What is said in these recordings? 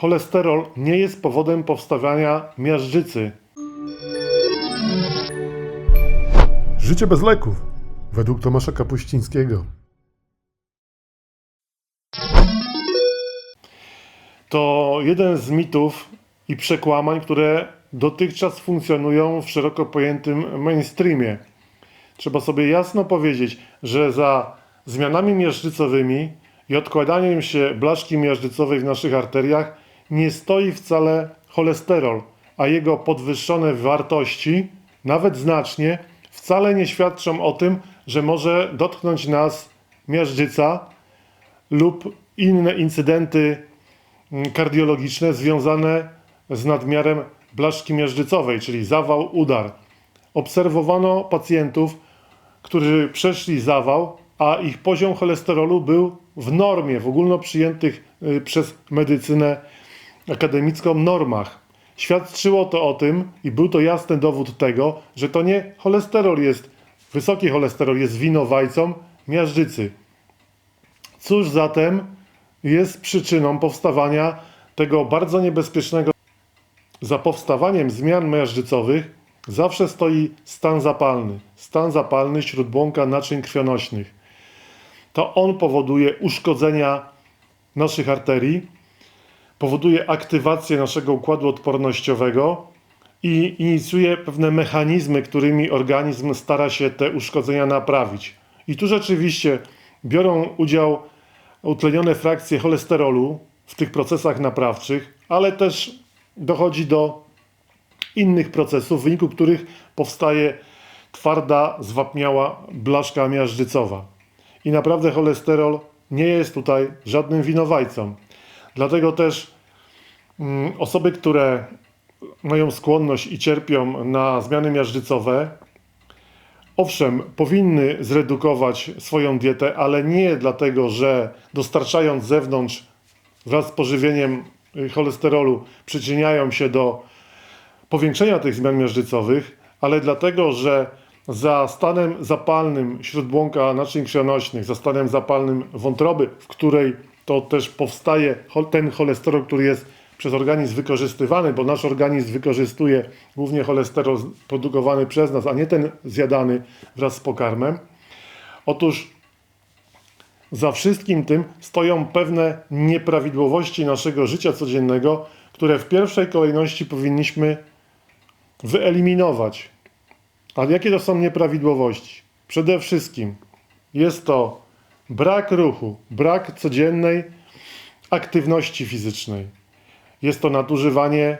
cholesterol nie jest powodem powstawania miażdżycy. Życie bez leków, według Tomasza Kapuścińskiego. To jeden z mitów i przekłamań, które dotychczas funkcjonują w szeroko pojętym mainstreamie. Trzeba sobie jasno powiedzieć, że za zmianami miażdżycowymi i odkładaniem się blaszki miażdżycowej w naszych arteriach nie stoi wcale cholesterol, a jego podwyższone wartości, nawet znacznie, wcale nie świadczą o tym, że może dotknąć nas miażdżyca lub inne incydenty mm, kardiologiczne związane z nadmiarem blaszki miażdżycowej, czyli zawał, udar. Obserwowano pacjentów, którzy przeszli zawał, a ich poziom cholesterolu był w normie, w ogólno przyjętych y, przez medycynę akademicką normach. Świadczyło to o tym, i był to jasny dowód tego, że to nie cholesterol jest, wysoki cholesterol jest winowajcą miażdżycy. Cóż zatem jest przyczyną powstawania tego bardzo niebezpiecznego? Za powstawaniem zmian miażdżycowych zawsze stoi stan zapalny. Stan zapalny śródbłąka naczyń krwionośnych. To on powoduje uszkodzenia naszych arterii, powoduje aktywację naszego układu odpornościowego i inicjuje pewne mechanizmy, którymi organizm stara się te uszkodzenia naprawić. I tu rzeczywiście biorą udział utlenione frakcje cholesterolu w tych procesach naprawczych, ale też dochodzi do innych procesów, w wyniku których powstaje twarda, zwapniała blaszka miażdżycowa. I naprawdę cholesterol nie jest tutaj żadnym winowajcą. Dlatego też mm, osoby, które mają skłonność i cierpią na zmiany miażdżycowe, owszem, powinny zredukować swoją dietę, ale nie dlatego, że dostarczając z zewnątrz wraz z pożywieniem y, cholesterolu przyczyniają się do powiększenia tych zmian miażdżycowych, ale dlatego, że za stanem zapalnym śródbłąka naczyń krwionośnych, za stanem zapalnym wątroby, w której to też powstaje ten cholesterol, który jest przez organizm wykorzystywany, bo nasz organizm wykorzystuje głównie cholesterol produkowany przez nas, a nie ten zjadany wraz z pokarmem. Otóż za wszystkim tym stoją pewne nieprawidłowości naszego życia codziennego, które w pierwszej kolejności powinniśmy wyeliminować. Ale jakie to są nieprawidłowości? Przede wszystkim jest to brak ruchu, brak codziennej aktywności fizycznej. Jest to nadużywanie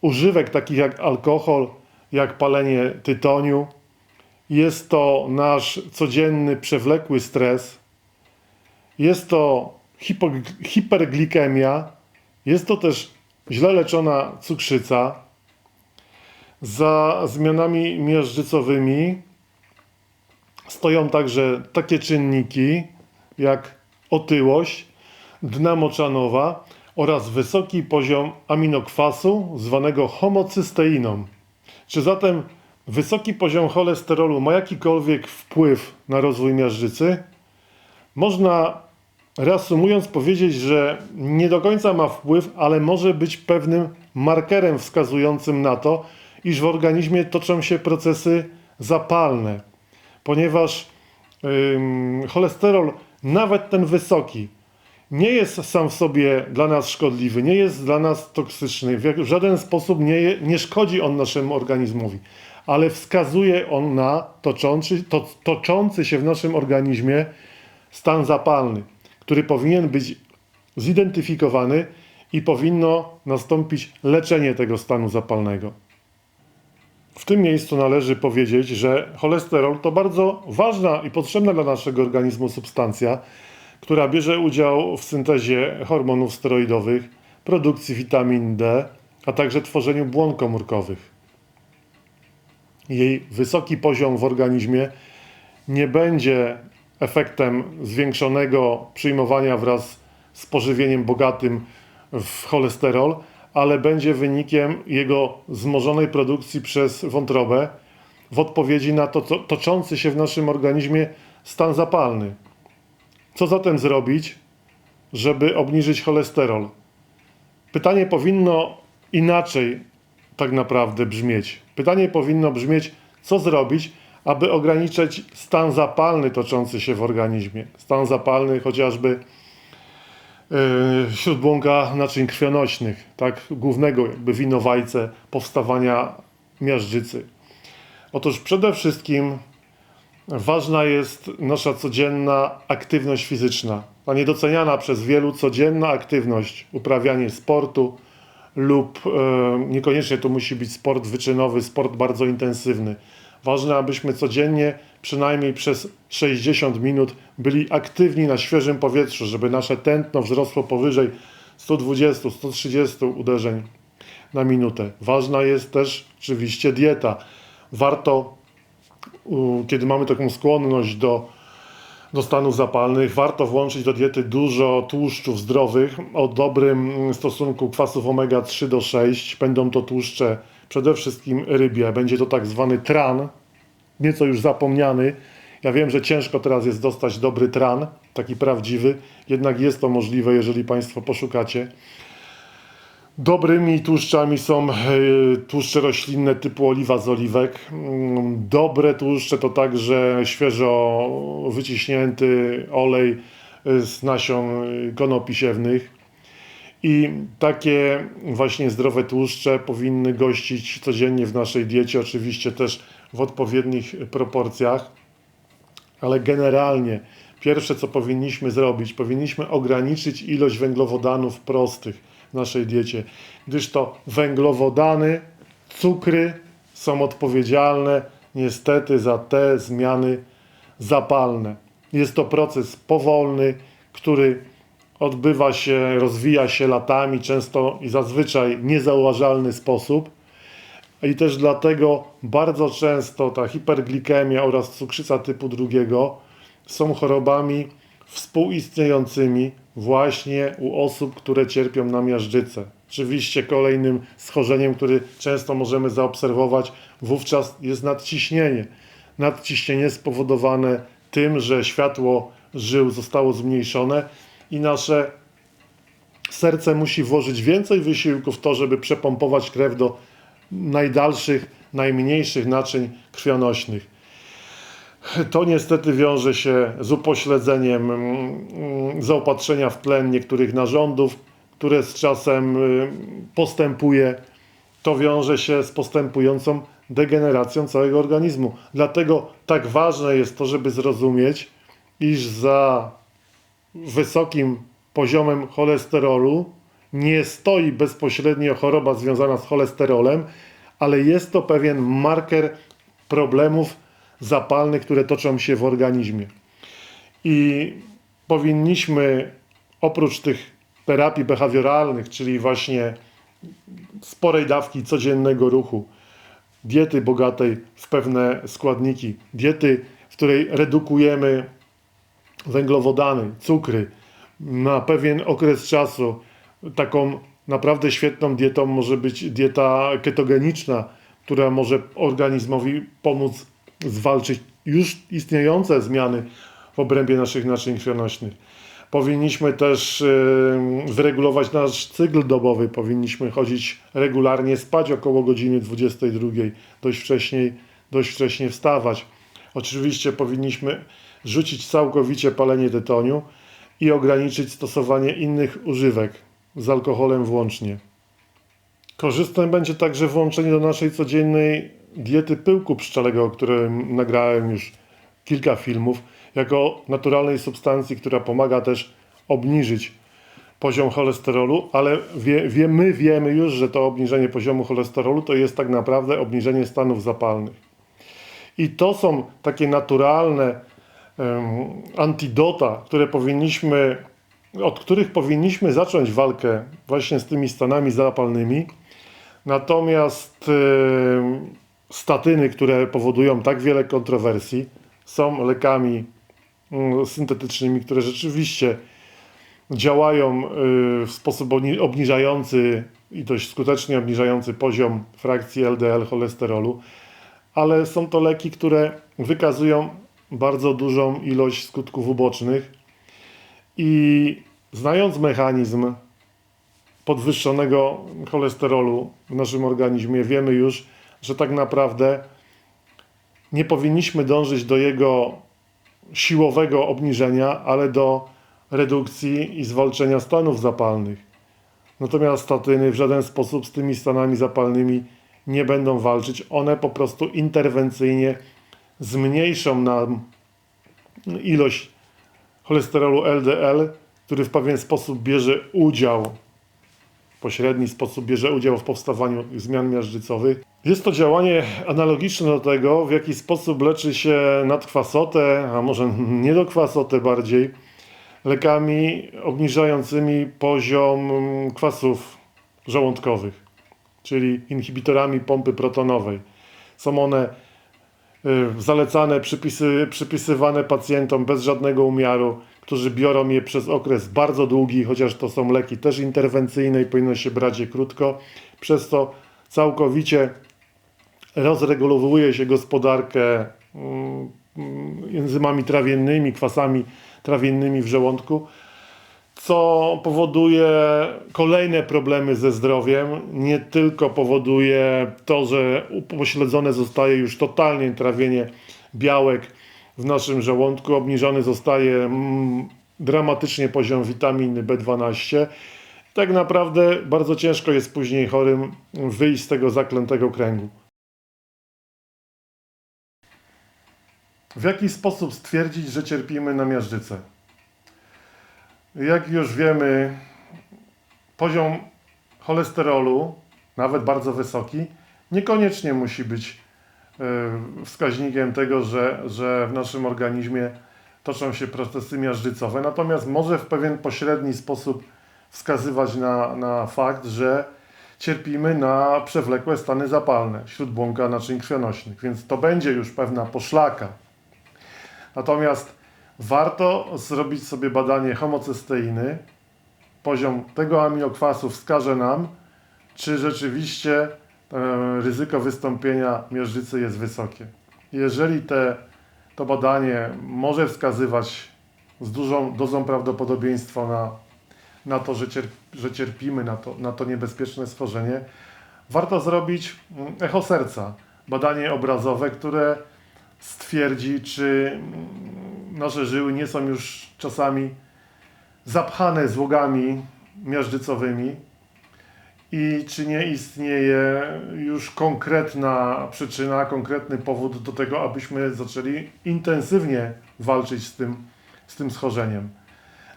używek takich jak alkohol, jak palenie tytoniu. Jest to nasz codzienny przewlekły stres. Jest to hiperglikemia. Jest to też źle leczona cukrzyca. Za zmianami miażdżycowymi stoją także takie czynniki jak otyłość, dna moczanowa oraz wysoki poziom aminokwasu zwanego homocysteiną. Czy zatem wysoki poziom cholesterolu ma jakikolwiek wpływ na rozwój miażdżycy? Można reasumując powiedzieć, że nie do końca ma wpływ, ale może być pewnym markerem wskazującym na to, iż w organizmie toczą się procesy zapalne, ponieważ cholesterol, nawet ten wysoki, nie jest sam w sobie dla nas szkodliwy, nie jest dla nas toksyczny, w, żaden sposób nie, nie szkodzi on naszemu organizmowi, ale wskazuje on na toczący, to, toczący się w naszym organizmie stan zapalny, który powinien być zidentyfikowany i powinno nastąpić leczenie tego stanu zapalnego. W tym miejscu należy powiedzieć, że cholesterol to bardzo ważna i potrzebna dla naszego organizmu substancja, która bierze udział w syntezie hormonów steroidowych, produkcji witamin D, a także tworzeniu błon komórkowych. Jej wysoki poziom w organizmie nie będzie efektem zwiększonego przyjmowania wraz z pożywieniem bogatym w cholesterol, ale będzie wynikiem jego wzmożonej produkcji przez wątrobę w odpowiedzi na to, co, toczący się w naszym organizmie stan zapalny. Co zatem zrobić, żeby obniżyć cholesterol? pytanie powinno inaczej tak naprawdę brzmieć. Pytanie powinno brzmieć, co zrobić, aby ograniczyć stan zapalny toczący się w organizmie. Stan zapalny chociażby śródbłąka naczyń krwionośnych, tak, głównego jakby winowajcę powstawania miażdżycy. Otóż przede wszystkim ważna jest nasza codzienna aktywność fizyczna. Ta niedoceniana przez wielu codzienna aktywność, uprawianie sportu lub e, niekoniecznie to musi być sport wyczynowy, sport bardzo intensywny. Ważne, abyśmy codziennie przynajmniej przez 60 minut byli aktywni na świeżym powietrzu, żeby nasze tętno wzrosło powyżej 120-130 uderzeń na minutę. Ważna jest też oczywiście dieta. Warto, kiedy mamy taką skłonność do, do stanów zapalnych, warto włączyć do diety dużo tłuszczów zdrowych o dobrym stosunku kwasów omega-3 do 6. Będą to tłuszcze przede wszystkim rybie. Będzie to tak zwany tran, nieco już zapomniany. Ja wiem, że ciężko teraz jest dostać dobry tran, taki prawdziwy, jednak jest to możliwe, jeżeli Państwo poszukacie. Dobrymi tłuszczami są e, tłuszcze roślinne typu oliwa z oliwek. Mm, Dobre tłuszcze to także świeżo wyciśnięty olej e, z nasion e, konopi siewnych. I takie właśnie zdrowe tłuszcze powinny gościć codziennie w naszej diecie, oczywiście też w odpowiednich proporcjach. Ale generalnie pierwsze, co powinniśmy zrobić, powinniśmy ograniczyć ilość węglowodanów prostych w naszej diecie, gdyż to węglowodany, cukry są odpowiedzialne niestety za te zmiany zapalne. Jest to proces powolny, który odbywa się, rozwija się latami, często i zazwyczaj niezauważalny sposób. I też dlatego bardzo często ta hiperglikemia oraz cukrzyca typu drugiego są chorobami współistniejącymi właśnie u osób, które cierpią na miażdżycę. Oczywiście kolejnym schorzeniem, który często możemy zaobserwować, wówczas jest nadciśnienie. Nadciśnienie spowodowane tym, że światło żył zostało zmniejszone i nasze serce musi włożyć więcej wysiłku w to, żeby przepompować krew do najdalszych, najmniejszych naczyń krwionośnych. To niestety wiąże się z upośledzeniem mm, zaopatrzenia w tlen niektórych narządów, które z czasem y, postępuje. To wiąże się z postępującą degeneracją całego organizmu. Dlatego tak ważne jest to, żeby zrozumieć, iż za wysokim poziomem cholesterolu nie stoi bezpośrednio choroba związana z cholesterolem, ale jest to pewien marker problemów zapalnych, które toczą się w organizmie. I powinniśmy oprócz tych terapii behawioralnych, czyli właśnie sporej dawki codziennego ruchu, diety bogatej w pewne składniki, diety, w której redukujemy węglowodany, cukry na pewien okres czasu. Taką naprawdę świetną dietą może być dieta ketogeniczna, która może organizmowi pomóc zwalczyć już istniejące zmiany w obrębie naszych naczyń krwionośnych. Powinniśmy też wyregulować nasz cykl dobowy. Powinniśmy chodzić regularnie, spać około godziny 22, dość wcześniej, dość wcześnie wstawać. Oczywiście powinniśmy rzucić całkowicie palenie tytoniu i ograniczyć stosowanie innych używek, z alkoholem włącznie. Korzystne będzie także włączenie do naszej codziennej diety pyłku pszczelego, o którym nagrałem już kilka filmów, jako naturalnej substancji, która pomaga też obniżyć poziom cholesterolu, ale wie, wie, my wiemy już, że to obniżenie poziomu cholesterolu to jest tak naprawdę obniżenie stanów zapalnych. I to są takie naturalne antidota, które powinniśmy, od których powinniśmy zacząć walkę właśnie z tymi stanami zapalnymi. Natomiast statyny, które powodują tak wiele kontrowersji, są lekami mm, syntetycznymi, które rzeczywiście działają y, w sposób obniżający i dość skutecznie obniżający poziom frakcji LDL cholesterolu, ale są to leki, które wykazują bardzo dużą ilość skutków ubocznych i znając mechanizm podwyższonego cholesterolu w naszym organizmie, wiemy już, że tak naprawdę nie powinniśmy dążyć do jego siłowego obniżenia, ale do redukcji i zwalczenia stanów zapalnych. Natomiast statyny w żaden sposób z tymi stanami zapalnymi nie będą walczyć. One po prostu interwencyjnie zmniejszą nam ilość cholesterolu LDL, który w pewien sposób bierze udział, pośredni sposób bierze udział w powstawaniu zmian miażdżycowych. Jest to działanie analogiczne do tego, w jaki sposób leczy się nadkwasotę, a może niedokwasotę bardziej, lekami obniżającymi poziom kwasów żołądkowych, czyli inhibitorami pompy protonowej. Są one zalecane, przypisy, przypisywane pacjentom bez żadnego umiaru, którzy biorą je przez okres bardzo długi, chociaż to są leki też interwencyjne i powinno się brać je krótko. Przez to całkowicie rozregulowuje się gospodarkę mm, mm, enzymami trawiennymi, kwasami trawiennymi w żołądku, co powoduje kolejne problemy ze zdrowiem. Nie tylko powoduje to, że upośledzone zostaje już totalnie trawienie białek w naszym żołądku, obniżony zostaje mm, dramatycznie poziom witaminy B12. Tak naprawdę bardzo ciężko jest później chorym wyjść z tego zaklętego kręgu. W jaki sposób stwierdzić, że cierpimy na miażdżycę? Jak już wiemy, poziom cholesterolu, nawet bardzo wysoki, niekoniecznie musi być e, wskaźnikiem tego, że, że w naszym organizmie toczą się procesy miażdżycowe, natomiast może w pewien pośredni sposób wskazywać na, na fakt, że cierpimy na przewlekłe stany zapalne śródbłąka naczyń krwionośnych, więc to będzie już pewna poszlaka. Natomiast warto zrobić sobie badanie homocysteiny. Poziom tego aminokwasu wskaże nam, czy rzeczywiście e, ryzyko wystąpienia miażdżycy jest wysokie. Jeżeli te, to badanie może wskazywać z dużą dozą prawdopodobieństwa na, na to, że, cierp, że cierpimy na to, na to niebezpieczne schorzenie, warto zrobić mm, echo serca, badanie obrazowe, które stwierdzi, czy mm, nasze żyły nie są już czasami zapchane złogami miażdżycowymi i czy nie istnieje już konkretna przyczyna, konkretny powód do tego, abyśmy zaczęli intensywnie walczyć z tym, z tym schorzeniem.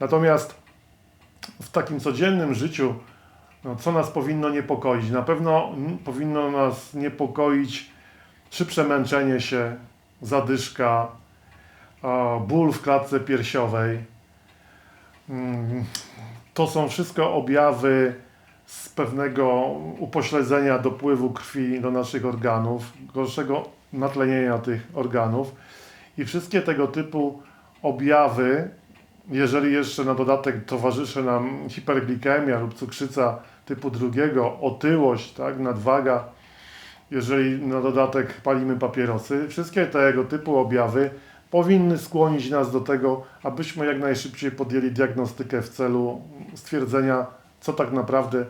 Natomiast w takim codziennym życiu, no, co nas powinno niepokoić? Na pewno powinno nas niepokoić szybsze męczenie się, zadyszka, ból w klatce piersiowej. Mm, To są wszystko objawy z pewnego upośledzenia dopływu krwi do naszych organów, gorszego natlenienia tych organów. I wszystkie tego typu objawy, jeżeli jeszcze na dodatek towarzyszy nam hiperglikemia lub cukrzyca typu drugiego, otyłość, tak, nadwaga, jeżeli na dodatek palimy papierosy, wszystkie tego typu objawy powinny skłonić nas do tego, abyśmy jak najszybciej podjęli diagnostykę w celu stwierdzenia, co tak naprawdę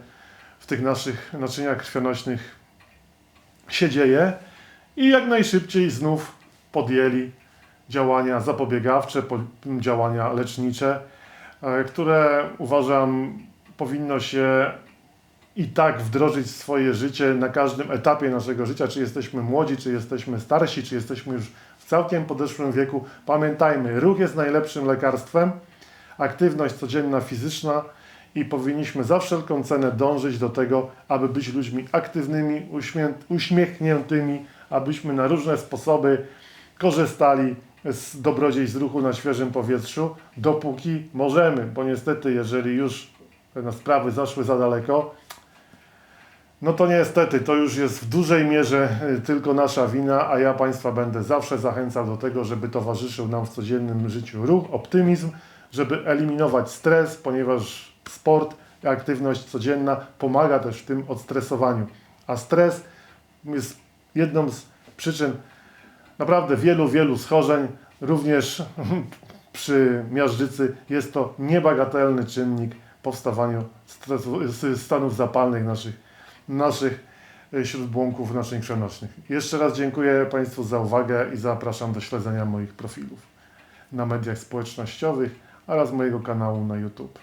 w tych naszych naczyniach krwionośnych się dzieje i jak najszybciej znów podjęli działania zapobiegawcze, po- działania lecznicze, e, które uważam powinno się i tak wdrożyć w swoje życie na każdym etapie naszego życia, czy jesteśmy młodzi, czy jesteśmy starsi, czy jesteśmy już całkiem podeszłym wieku. Pamiętajmy, ruch jest najlepszym lekarstwem, aktywność codzienna fizyczna i powinniśmy za wszelką cenę dążyć do tego, aby być ludźmi aktywnymi, uśmiechniętymi, abyśmy na różne sposoby korzystali z dobrodziejstw ruchu na świeżym powietrzu, dopóki możemy, bo niestety, jeżeli już te sprawy zaszły za daleko, no to niestety, to już jest w dużej mierze y, tylko nasza wina, a ja Państwa będę zawsze zachęcał do tego, żeby towarzyszył nam w codziennym życiu ruch, optymizm, żeby eliminować stres, ponieważ sport i aktywność codzienna pomaga też w tym odstresowaniu. A stres jest jedną z przyczyn naprawdę wielu, wielu schorzeń, również przy miażdżycy jest to niebagatelny czynnik powstawaniu stresu, s- stanów zapalnych naszych, naszych e, śródbłąków naczyń krwionośnych. Jeszcze raz dziękuję Państwu za uwagę i zapraszam do śledzenia moich profilów na mediach społecznościowych oraz mojego kanału na YouTube.